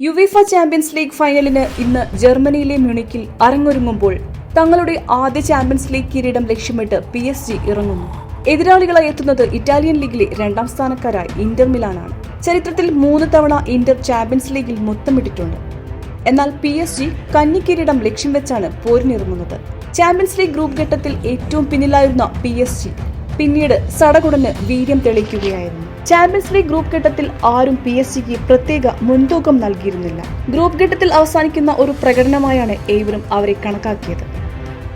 UEFA champions league ഫൈനലിന് ഇന്ന് ജർമ്മനിയിലെ മ്യൂണിക്കിൽ അരങ്ങൊരുങ്ങുമ്പോൾ തങ്ങളുടെ ആദ്യ ചാമ്പ്യൻസ് ലീഗ് കിരീടം ലക്ഷ്യമിട്ട് പി എസ് ജി ഇറങ്ങുന്നു. എതിരാളികളായി എത്തുന്നത് ഇറ്റാലിയൻ ലീഗിലെ രണ്ടാം സ്ഥാനക്കാരായ ഇന്റർ മിലാനാണ്. ചരിത്രത്തിൽ മൂന്ന് തവണ ഇന്റർ ചാമ്പ്യൻസ് ലീഗിൽ മുത്തമിട്ടിട്ടുണ്ട്. എന്നാൽ പി എസ് ജി കന്നിക്കിരീടം ലക്ഷ്യം വെച്ചാണ് പോരിനിറങ്ങുന്നത്. ചാമ്പ്യൻസ് ലീഗ് ഗ്രൂപ്പ് ഘട്ടത്തിൽ ഏറ്റവും പിന്നിലായിരുന്ന പി എസ് ജി. പിന്നീട് സടകുടന് വീര്യം തെളിയിക്കുകയായിരുന്നു. ചാമ്പ്യൻസ് ലീഗ് ഗ്രൂപ്പ് ഘട്ടത്തിൽ ആരും പി എസ് സിക്ക് പ്രത്യേക മുൻതൂക്കം നൽകിയിരുന്നില്ല. ഗ്രൂപ്പ് ഘട്ടത്തിൽ അവസാനിക്കുന്ന ഒരു പ്രകടനമായാണ് ഏവരും അവരെ കണക്കാക്കിയത്.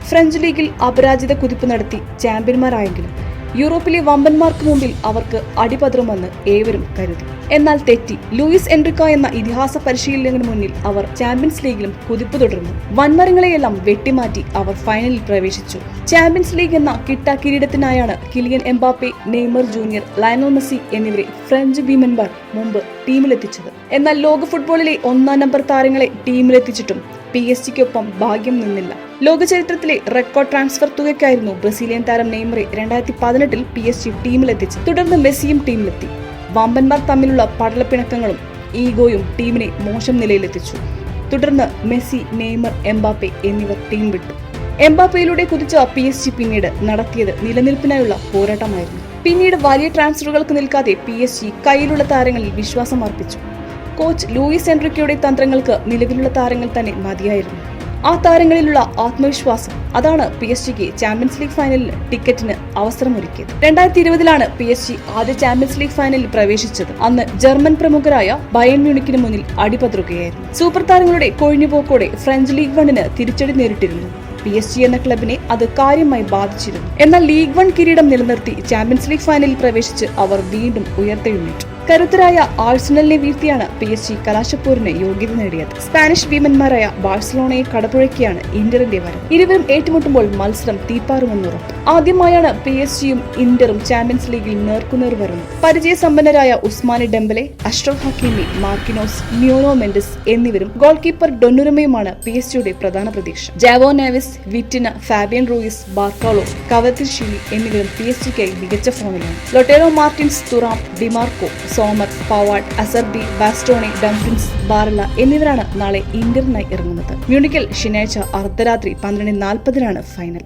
ഫ്രഞ്ച് ലീഗിൽ അപരാജിത കുതിപ്പ് നടത്തി ചാമ്പ്യന്മാരായെങ്കിലും യൂറോപ്പിലെ വമ്പന്മാർക്ക് മുമ്പിൽ അവർക്ക് അടിപതറുമെന്ന് ഏവരും കരുതി. എന്നാൽ തെറ്റി ലൂയിസ് എൻറിക്ക എന്ന ഇതിഹാസ പരിശീലകന് മുന്നിൽ അവർ ചാമ്പ്യൻസ് ലീഗിലും കുതിപ്പ് തുടർന്നു. വൻമരങ്ങളെയെല്ലാം വെട്ടിമാറ്റി അവർ ഫൈനലിൽ പ്രവേശിച്ചു. ചാമ്പ്യൻസ് ലീഗ് എന്ന കിട്ട കിരീടത്തിനായാണ് Kylian Mbappe Neymar Junior Lionel Messi എന്നിവരെ ഫ്രഞ്ച് ഭീമന്മാർ മുമ്പ് ടീമിലെത്തിച്ചത്. എന്നാൽ ലോക ഫുട്ബോളിലെ ഒന്നാം നമ്പർ താരങ്ങളെ ടീമിലെത്തിച്ചിട്ടും പി എസ് ജിക്കൊപ്പം ഭാഗ്യം നിന്നില്ല. ലോകചരിത്രത്തിലെ റെക്കോർഡ് ട്രാൻസ്ഫർ തുകയ്ക്കായിരുന്നു ബ്രസീലിയൻ താരം നെയ്മറെ രണ്ടായിരത്തി പതിനെട്ടിൽ പി എസ് ജി ടീമിലെത്തിച്ചത് തുടർന്ന് മെസ്സിയും ടീമിലെത്തി. വമ്പന്മാർ തമ്മിലുള്ള പടലപ്പിണക്കങ്ങളും ഈഗോയും ടീമിനെ മോശം നിലയിലെത്തിച്ചു. തുടർന്ന് മെസ്സി നെയ്മർ എംബാപ്പെ എന്നിവർ ടീം വിട്ടു. എംബാപ്പയിലൂടെ കുതിച്ച പി എസ് ജി പിന്നീട് നടത്തിയത് നിലനിൽപ്പിനായുള്ള പോരാട്ടമായിരുന്നു. പിന്നീട് വലിയ ട്രാൻസ്ഫറുകൾക്ക് നിൽക്കാതെ പി എസ് ജി കയ്യിലുള്ള താരങ്ങളിൽ വിശ്വാസം അർപ്പിച്ചു. കോച്ച് ലൂയിസ് എൻറിക്കയുടെ തന്ത്രങ്ങൾക്ക് നിലവിലുള്ള താരങ്ങൾ തന്നെ മതിയായിരുന്നു. ആ താരങ്ങളിലുള്ള ആത്മവിശ്വാസം അതാണ് പി എസ് ജിക്ക് ചാമ്പ്യൻസ് ലീഗ് ഫൈനലിൽ ടിക്കറ്റിന് അവസരമൊരുക്കിയത്. രണ്ടായിരത്തി ഇരുപതിലാണ് പി എസ് ജി ആദ്യ ചാമ്പ്യൻസ് ലീഗ് ഫൈനലിൽ പ്രവേശിച്ചത്. അന്ന് ജർമ്മൻ പ്രമുഖരായ ബയൻ മ്യൂണിക്കിന് മുന്നിൽ അടിപതറുകയായിരുന്നു. സൂപ്പർ താരങ്ങളുടെ കൊഴിഞ്ഞുപോക്കോടെ ഫ്രഞ്ച് ലീഗ് വണ്ണിന് തിരിച്ചടി നേരിട്ടിരുന്നു. പി എസ് ജി എന്ന ക്ലബിനെ അത് കാര്യമായി ബാധിച്ചിരുന്നു. എന്നാൽ ലീഗ് വൺ കിരീടം നിലനിർത്തി ചാമ്പ്യൻസ് ലീഗ് ഫൈനലിൽ പ്രവേശിച്ച് അവർ വീണ്ടും ഉയർത്തെഴുന്നേറ്റു കരുത്തരായ ആഴ്സണലിനെ വീഴ്ത്തിയാണ് പി എസ് ജി കലാശപ്പൂരിന് യോഗ്യത നേടിയത്. സ്പാനിഷ് ഭീമന്മാരായ ബാഴ്സലോണയെ കടപുഴക്കിയാണ് ഇന്ററിന്റെ വരവ്. ഇരുവരും ഏറ്റുമുട്ടുമ്പോൾ മത്സരം തീപ്പാറുമെന്നുറപ്പ്. ആദ്യമായാണ് പി എസ് ജിയും ഇന്ററും ചാമ്പ്യൻസ് ലീഗിൽ നേർക്കുനേർ വരുന്നത് പരിചയസമ്പന്നരായ Ousmane Dembele Achraf Hakimi Marquinhos Nuno Mendes എന്നിവരും ഗോൾ കീപ്പർ ഡൊന്നുരമയുമാണ് പി എസ് ജിയുടെ പ്രധാന പ്രതീക്ഷ. Joao Neves Vitinha Fabian Ruiz Barcola Kvaratskhelia എന്നിവരും പി എസ് ജിക്കായി മികച്ച ഫോമിലാണ്. Lautaro Martinez Thuram Dimarco Sommer Pavard Acerbi Bastoni Dumfries Barella എന്നിവരാണ് നാളെ ഇന്ത്യനായി ഇറങ്ങുന്നത്. മ്യൂണിക്കൽ ശനിയാഴ്ച അർദ്ധരാത്രി പന്ത്രണ്ട് നാൽപ്പതിനാണ് ഫൈനൽ.